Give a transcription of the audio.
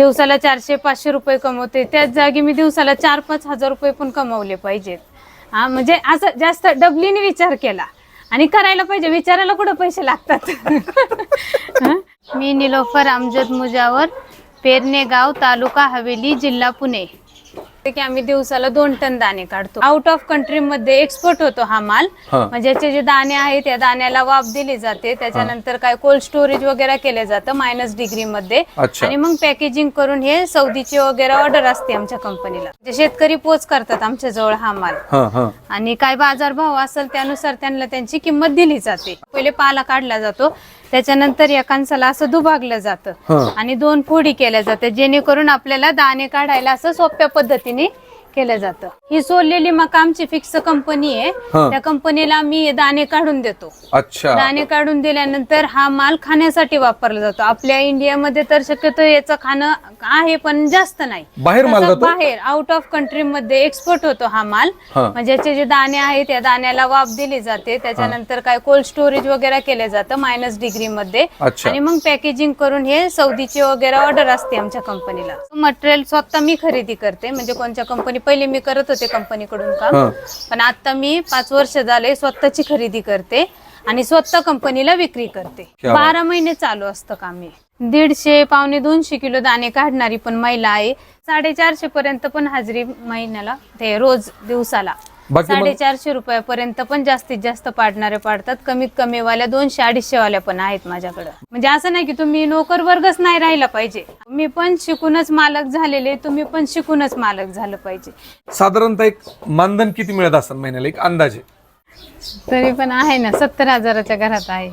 दिवसाला चारशे पाचशे रुपये कमवते. त्याच जागी मी दिवसाला चार पाच हजार रुपये पण कमवले पाहिजेत. हा म्हणजे असं जास्त डबलीने विचार केला. आणि करायला पाहिजे विचारायला कुठं पैसे लागतात? मी निलोफर अमजद मुजावर पेरणे गाव तालुका हवेली जिल्हा पुणे. ते की आम्ही दिवसाला दोन टन दाणे काढतो. आउट ऑफ कंट्री मध्ये एक्सपोर्ट होतो हा माल. हा. म्हणजे याचे जे दाणे आहेत त्या दाण्याला वाफ दिली जाते. त्याच्यानंतर काय कोल्ड स्टोरेज वगैरे केलं जातं मायनस डिग्री मध्ये. अच्छा. आणि मग पॅकेजिंग करून हे सौदीची वगैरे ऑर्डर असते आमच्या कंपनीला जे शेतकरी पोच करतात आमच्या जवळ हा माल. हा हा. आणि काय बाजार भाव असेल त्यानुसार त्यांना त्यांची किंमत दिली जाते. पहिले पाला काढला जातो. त्याच्यानंतर या कणसाला असं दुभागलं जातं हा. आणि दोन फोडी केल्या जातात जेणेकरून आपल्याला दाणे काढायला असं सोप्या पद्धतीने केलं जातं. ही सोललेली मका आमची फिक्स कंपनी आहे. हा. त्या कंपनीला मी दाणे काढून देतो. अच्छा. दाणे काढून दिल्यानंतर हा माल खाण्यासाठी वापरला जातो. आपल्या इंडियामध्ये तर शक्यतो याचं खाणं आहे पण जास्त नाही. बाहेर माल तसं जातो? बाहेर आउट ऑफ कंट्री मध्ये एक्सपोर्ट होतो हा माल. हा. म्हणजे याचे जे दाणे आहेत त्या दाण्याला वाफ दिली जाते. त्याच्यानंतर काय कोल्ड स्टोरेज वगैरे केलं जातं मायनस डिग्री मध्ये. अच्छा. आणि मग पॅकेजिंग करून हे सौदीची वगैरे ऑर्डर असते आमच्या कंपनीला मटेरियल स्वतः मी खरेदी करते. म्हणजे कोणत्या कंपनी पहिले मी करत होते कंपनीकडून काम. हा. पण आता मी पाच वर्ष झाले स्वतःची खरेदी करते आणि स्वतः कंपनीला विक्री करते. क्या बात. बारा महिने चालू असतं काम. हे दीडशे पावणे दोनशे किलो दाणे काढणारी पण महिला आहे. साडेचारशे पर्यंत पण हाजरी महिन्याला ते रोज दिवसाला. बाकी मग- साडेचारशे रुपयापर्यंत पण जास्तीत जास्त पाडणारे पाडतात. कमीत कमी वाल्या दोनशे अडीचशे वाल्या पण आहेत माझ्याकडे. म्हणजे असं नाही की तुम्ही नोकर वर्गच नाही राहिला पाहिजे. मी पण शिकूनच मालक झालेले तुम्ही पण शिकूनच मालक झालं पाहिजे. साधारणतः एक मानधन किती मिळत असेल महिन्याला? एक अंदाजे. तरी पण आहे ना सत्तर हजाराच्या घरात आहे.